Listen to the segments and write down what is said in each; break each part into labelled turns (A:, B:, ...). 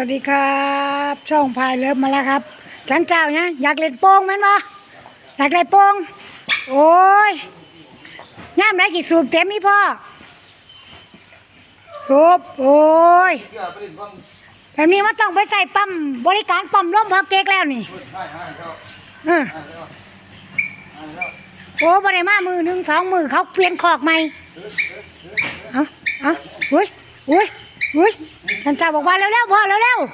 A: วัสดีครับ ช่องพายเลิฟมาแล้วครับจังเจ้าเนี่ยอยากเล่นโป่งมันบ่อยากเล่นโป่งโอ้ยย่ามไรกี่สูบเต็มนี่พ่อสูบโอ้ยแบบนี้มันต้องไปใส่ปั๊มบริการปั๊มลมพอเก๊กแล้วนี่เออโอ้บริมามือหนึ่งสองมือเขาเปลี่ยนขอกใหม่เอาเอาอุ้ยอุ้ย อุ้ยท่านเจ้าบอกว่าเร็วๆพ่อเร็วๆ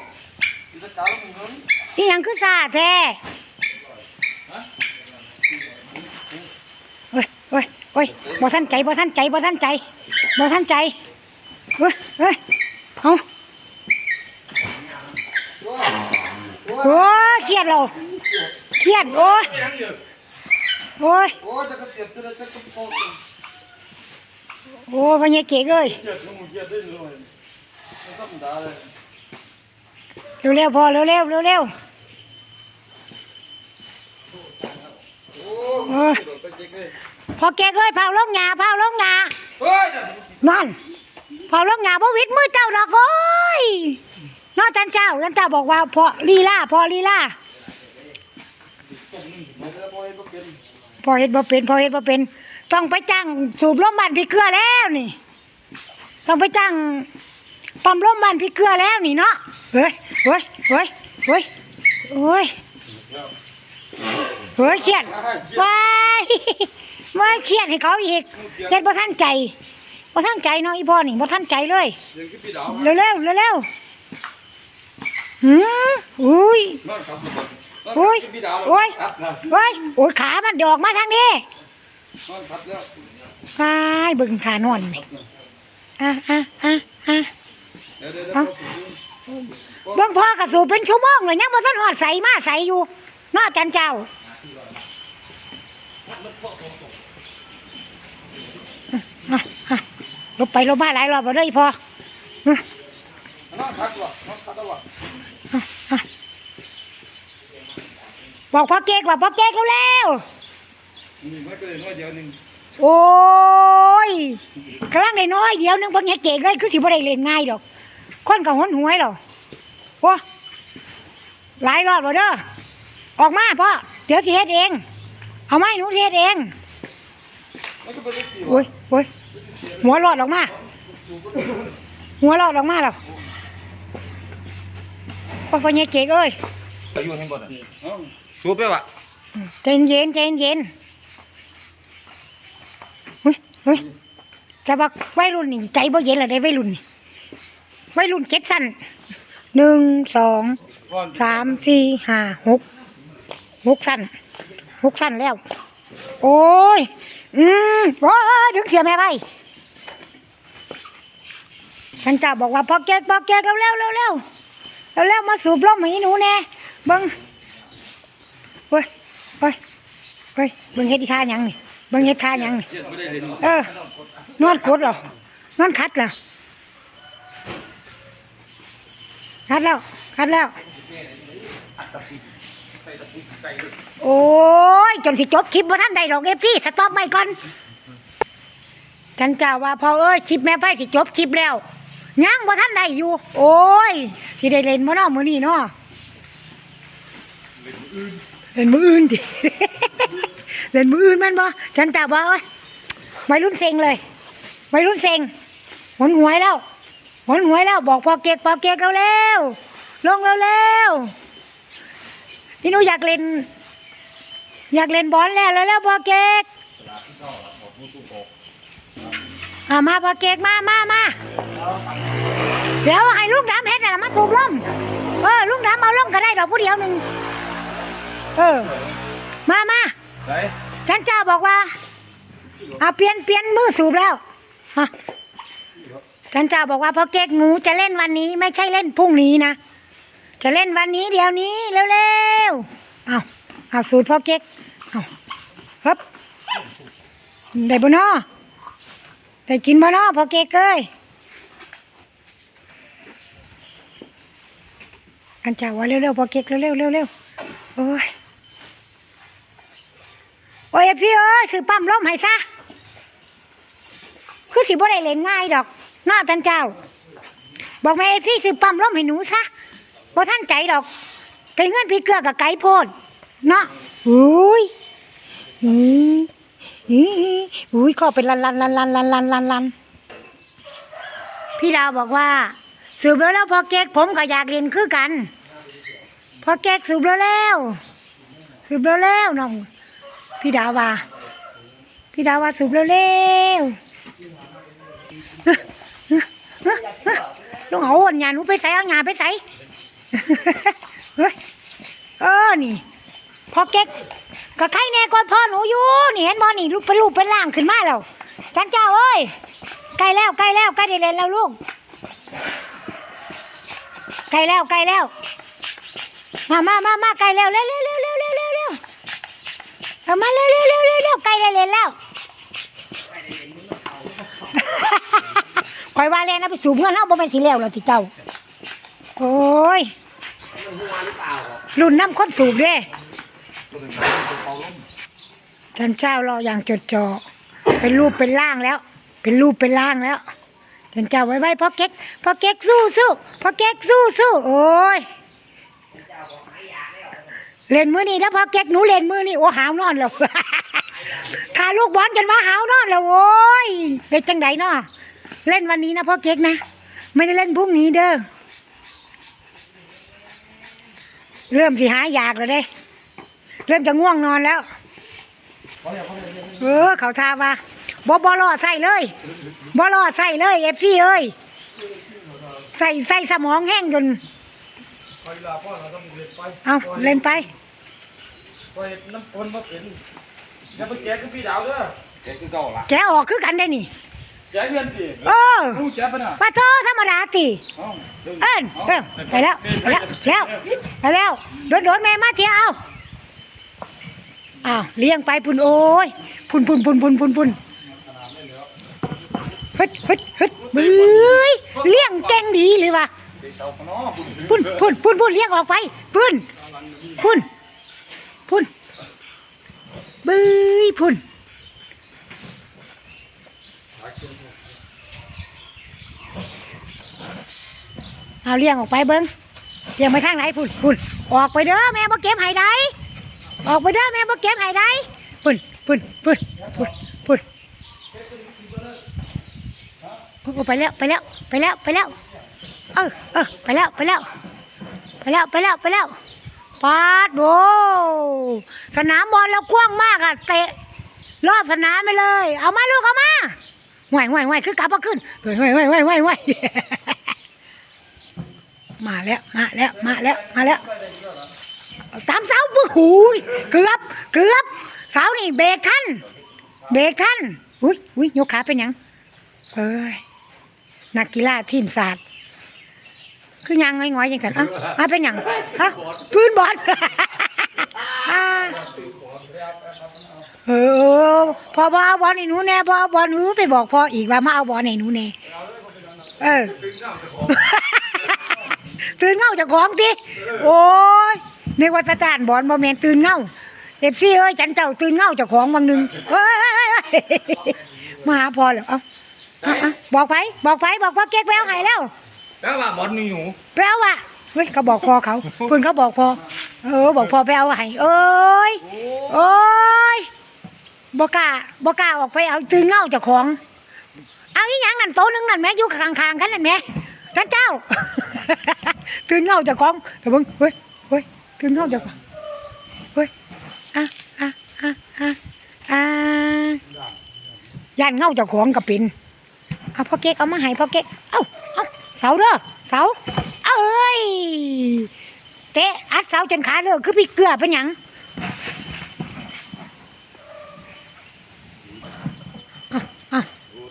A: นี่ยังคือซาแท้เฮ้ยเฮ้ยเฮ้ยบ่ท่านใจบ่ท่านใจบ่ท่านใจบ่ท่านใจเฮ้ยเฮ้ยเอาโอ้เครียดเราเครียดโอ้ยโอ้ย
B: โอ้ยบจะได้จะกระโปง
A: โอ้ยพญาเก๋เอ้ย
B: เกียดลงเกียดได้เลยไม่ธรรมดาเลย
A: เร็วๆพอเร็วๆเร็ว
B: โอ้ยไปเจ๊กเลย
A: ๆพอแกเอ้ยเผาลงหยาเผาลงหยา
B: เฮ้ย
A: นั่นเผาลงหยาบ่วิดมือเจ้าดอกโอ้ยนอกจันเจ้าจันเจ้าบอกว่าพอลีลาพอลีลา
B: มันจะบ่อยก็เป็น
A: พอเฮ็ดบ่เป็นพอเฮ็ดบ่เป็น ต้องไปจ้างสูบลมบ้านพี่เกลือแล้วนี่ ต้องไปจ้าง ปั๊มลมบ้านพี่เกลือแล้วนี่เนาะเฮ้ยเฮ้ยเฮ้ยเฮ้ยเฮ้ยเฮ้ยเครียดว้ายว้ายเครียดให้เขาอีกเฮ็ดบ่ทันใจบ่ทันใจเนาะอีพ่อนี่บ่ทันใจเลยเร็วเร็วเร็วเร็วหืมอุ้ย
B: อนขับ
A: โอ้ยโอ้ย
B: ขับนะ
A: โอ้ยโอ้ยขามันดอกมาทางนี้
B: บา
A: ยเบิ่งขานอนนี่อะอะอะอะ
B: เดี๋ยวเดี๋ยว
A: เบิ่งพ่อกระสูบเป็นชั่วโมงเลยยังบ่ทันหอดใสมาใสอยู่เนาะจันเจ้าอะอะลบไปลบมาหลายรอบแล้วเด้ออีพ่ออะ
B: นอนขับวะนอนขับแล้ววะ
A: บอกพ่อเก๊กว่าพ่อเก๊กเร็ว
B: นี่ไม่ก็เลยน้อยเดียวนึง
A: ๆโอ้ยกำลังได้น้อยเดียวหนึงพ่อเงี้ยเก๊กเลยคือสิบ่ได้เล่นง่ายดอก คนกับหนหวยดอกโอ้หลายรอบแล้วเด้อออกมาพ่อเดี๋ยวสิเฮ็ดเอง เอาไม้หนูสิเฮ็ดเอง
B: มันก็เป็นสี่
A: โอ้ยโอ้ยหัวรอดออกมา หัวรอดออกมาแล้วพ่อพ่อเนี่ยเก๊กเอ้ย
B: อยู่ให้บ่ได้สูบไปวะ
A: ใจเย็นใจเย็นเฮ้ยเฮ้ยแต่ว่าวัยรุ่นนี่ใจบ่เย็นละได้วัยรุ่นนี่ วัยรุ่นเจ็ดสั้นหนึ่งสองสามสี่ห้าหกหกสั้นหกสั้นแล้ว โอ้ย อืมโอ้ยดึงเสียแม่ไปฉันจะบอกว่าพอแก๊กพอแก๊กเร็วเร็วเร็วเร็วเร็วเร็วมาสูบลมให้หนูแน่เบิ้งเฮ้ยเฮ้ยเฮ้ยบิ้งเฮ็ดท่ายังนี่เบิ้งเฮ็ดท่ายังนี่
B: เกียดไม่ได้เลย
A: เออนอนกดเหรอนอนคัดเหรอ คัดแล้ว คัดแล้ว โอ้ย จนสิจบคลิปว่าท่านใดดอกเอฟซี่สต็อปไม่ก่อนฉันจะว่าพอเอ้ยคลิปแม่ไฟสิจบคลิปแล้วยังว่าท่านใดอยู่ โอ้ยสิได้เล่นมาเนาะมื้อนี้เนาะเล่นมืออื่นดิเล่นมืออื่นมันบ่ฉันจะว่าเอ้ยวัยรุ่นเซ็งเลยไวัยรุ่นเซ็งหนหวยแล้ว หนหวยแล้วบอกพอเก๊กพอเก๊กเร็วๆลงเร็วๆที่หนูอยากเล่น อยากเล่นบอลแล้วแล้วแล้วพอเก๊กอ่ามาพอเก๊กมามามาเดี๋ยวให้ลูกดำเฮ็ดน่ะมาสูบลมเออลูกดำเอาลมก็ได้ดอกผู้เดียวหนึ่งเออ มามา
B: ไหน
A: ฉันเจ้าบอกว่าเอาเปลี่ยนเปลี่ยนมือสูบแล้วฮะ ฉันเจ้าบอกว่าพ่อเก๊กหนูจะเล่นวันนี้ไม่ใช่เล่นพรุ่งนี้นะ จะเล่นวันนี้เดี๋ยวนี้เร็วๆเอาเอาสูตรพ่อเก๊กเอาฮึบได้บ่นอได้กินบ่นอพ่อเก๊กเอ้ยฉันเจ้าว่าเร็วๆพ่อเก๊กเร็วๆเร็วๆโอ้ยโอ้ยพี่เอ้ยซื้อปั๊มล้มให้ซะคือสิบ่ได้เล่นง่ายดอก นาะท่านเจ้า บอกแม่พี่ซื้อปั๊มล้มให้หนูซะบ่ท่านใจดอก ไปเงื่อนพี่เกลือกับไก่โพดเนาะอุ้ยอุ้ยอุ้ยอุ้ยขอเป็นลันลันลันลันลันลันลันลันพี่ดาวบอกว่า สืบแล้วแล้วพอเก๊กผมก็อยากเรียนคือกัน พอเก๊กสืบแล้วแล้วสืบแล้วแล้วน้องพี่ดาวว่า พี่ดาวว่าสืบแล้วแล้ว เอาอันยาหนูไปใส่เอาหยาไปใส่เออนี่พอเก๊กกับใครแน่ก่อนพ่อหนูอยู่นี่เห็นบ่นี่ลูกเป็นลูกเป็นล่างขึ้นมาแล้วจันเจ้าเอ้ยใกล้แล้วใกล้แล้วใกล้ได้เล่นแล้วลูกใกล้แล้วใกล้แล้ว มามามามาใกล้แล้วเร็วเร็วเร็วเร็วเร็วเร็วเร็วเอามาเร็วเร็วเร็วเร็วเร็วใกล้ได้เล่นแล้ว คอยว่าแล้วนะไปสูบเงินเอาบ่เป็นสิแล้วแล้วที่เจ้า โอ้ยรุ่นน้ำข้นสูบเด้ท่านเจ้ารออย่างจดจ่อเป็นรูปเป็นร่างแล้ว เป็นรูปเป็นร่างแล้วท่านเจ้าไว้ไว้พ่อเก๊กพ่อเก๊กสู้สู้พ่อเก๊กสู้สู้โอ้ยเล่นมือนี่แล้วพ่อเก๊กหนูเล่นมือนี่โอ้หาวนอนแล้วขาลูกบอลจนว่าหาวนอนแล้วโอ้ยเป็นจังไดเนาะ เล่นวันนี้นะพ่อเก๊กนะ ไม่ได้เล่นพรุ่งนี้เด้อเริ่มสิหายอยากแล้วเด้ เริ่มจะง่วงนอนแล้ว เออเขาทาว่าบอบอรอใส่เลยบอรอใส่เลยเอฟซีเอ้ยใส่ใส่สมองแห้งจน
B: ไปลาพ่อเราต้องเรียนไป
A: เอาเล่นไป
B: ไปน้ำปนมาเป็นอย่าไปแกะกับพี่ดาวเด้อแกะคือเก่าละ
A: แกออกคือกันได้นี่
B: แกะเพื่อนสิ
A: เออ
B: รู้แกะปะน่ะ
A: ปะโทธรรมดาตี
B: เอ้าดี๋ยว
A: เอิ้นเอิ้นไปแล้วไปแล้วแล้วไปแล้วโดนโดนแม่มาเที่ยวเอาอ้าวเลี้ยงไปพุ่นโอ้ยพุ่นพุ่นพุ่นพุ่นพุ่นพุ่นฮึดฮึดฮึดเบ้ยเลี้ยงเก่งดีเลยวะ
B: เด็กเต่าปะเนาะบุญ
A: พุ่นพุ่นพุ่นพุ่นเลี้ยงออกไปพุ่นพุ่นพุ่นเบ้ยพุ่น เอาเลี้ยงออกไปเบิ้งเลี้ยงไปทางไหนพุ่นพุ่นออกไปเด้อแม่บ่เก็บให้ได้ออกไปเด้อแม่บ่เก็บให้ได้พุ่นพุ่นพุ่นพุ่นพุ่นโอ้ไปแล้วไปแล้วไปแล้วไปแล้วเออเออไปแล้วไปแล้วไปแล้วไปแล้วไปแล้วปาดโบสนามบอลเรากว้างมากอะเตะรอบสนามไปเลย เอามาลูกเอามาห่วยห่วยห่วยคือกลับมาขึ้นห่วยห่วยห่วยห่วยห่วย มาแล้ว มาแล้ว มาแล้ว มาแล้วเอาตามเสาปุ้ยหูยเกือบ เกือบเสานี่เบรกทันเบรกทันอุ้ยอุ้ยยกขาเป็นยังเอ้ยนักกีฬาทีมศาสตร์คือยังง่อยๆอย่างกันอะอะเป็นยังฮะพื้นบอลเออพอบเอาบอลให้หนูแน่พอบอลหนูไปบอกพ่ออีกว่ามาเอาบอลให้หนูแน่เออ ตื่นเงาจากของติโอ้ยนึกว่าตาจานบอลบ่แมนตื่นเงาเอฟซีเอ้ยจันเจ้าตื่นเงาจากของบางหนึงเอ้ยเอ้ยเอ้ยเอ้ยมาหาพอแล้วเอาเอาเอาบอกไปบอกไปบอกพ่อเก๊กแววให้แล้ว
B: แล้วว่าบอลมีหนู
A: แปลว่าเฮ้ยเขาบอกพอเขาเพิ่นเขาบอกพอเออบอกพอไปเอาให้เอ้ยโอ้ยบอกกล้าบอกกล้าออกไปเอาตื่นเงาเจ้าของเอาอีหยังนั่นโต๊ะนึงนั่นแม่อยู่ข้างๆกันนั่นแม่ท่านเจ้า ตื่นเงาจ้าของแต่บิ่งเฮ้ยเฮ้ยตื่นเงาจ้าของเฮ้ยอะอะอะอะอะย่านเงาจ้าของก็เป็นเอาพ่อเก๊กเอามาให้พ่อเก๊กเอ้าเอ้าเสาเด้อเสาเอ้ยเตะอัดเสาจนขาเลิกคือพี่เกลือเป็นหยัง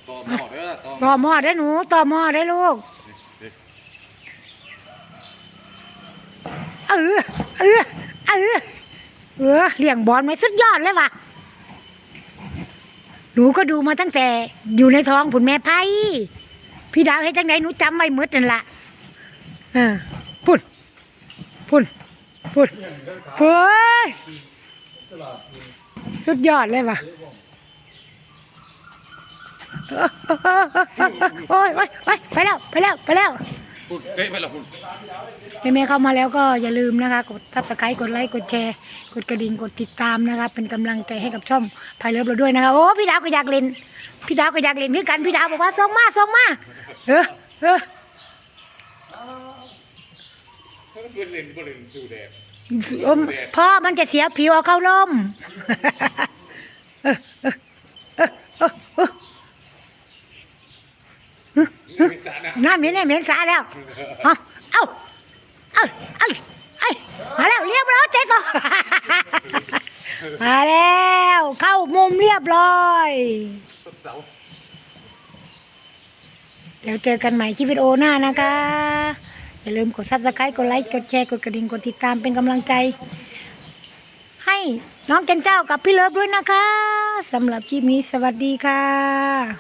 B: ต่อหม้อเด้อ
A: หม้อได้หนูต่อหม้อได้ลูก เออ เออ เออ เออ เลี้ยงบอลไหมสุดยอดเลยว่ะ หนูก็ดูมาตั้งแต่อยู่ในท้องผุนแม่ไพ่พี่ดาวให้จังไหนหนูจำไว้หมดนั่นละเออพุ่น พุ่น พุ่นเฟ้ยสุดยอดเลยว่ะโอ้ยโอ้ยโอ้ยไปแล้ว ไปแล้ว ไปแล้ว
B: โพูดเฮ้ยไม่ละพูด
A: แม่ๆเข้ามาแล้วก็อย่าลืมนะคะ กดซับสไครต์กดไลค์กดแชร์กดกระดิ่งกดติดตามนะคะ เป็นกำลังใจให้กับช่องพายเลิฟเราด้วยนะคะโอ้พี่ดาวก็อยากเล่นพี่ดาวก็อยากเล่นคือกันพี่ดาวบอกว่าส่งมาส่งมาเออเออ
B: เพื่อนเล่นเพื่อนเล่นสู้แดด
A: อมพ่อมันจะเสียผิวเอาเข้าร่ม เออเออเออเออเออ
B: ไม่ สานะ
A: น้ำเหม็นเนี่ยเหม็นสาแล้วเอ้าเอ้าเอาเอาเอามาแล้วเรียบร้อยเจ๊ก็มาแล้วเข้ามุมเรียบร้อยเดี๋ยวเจอกันใหม่คลิปวิดีโอหน้านะคะ อย่าลืมกดซับสไครต์กดไลค์กดแชร์กดกระดิ่งกดติดตามเป็นกำลังใจ ให้น้องเจนเจ้ากับพี่เลิฟด้วยนะคะสำหรับคลิปนี้สวัสดีค่ะ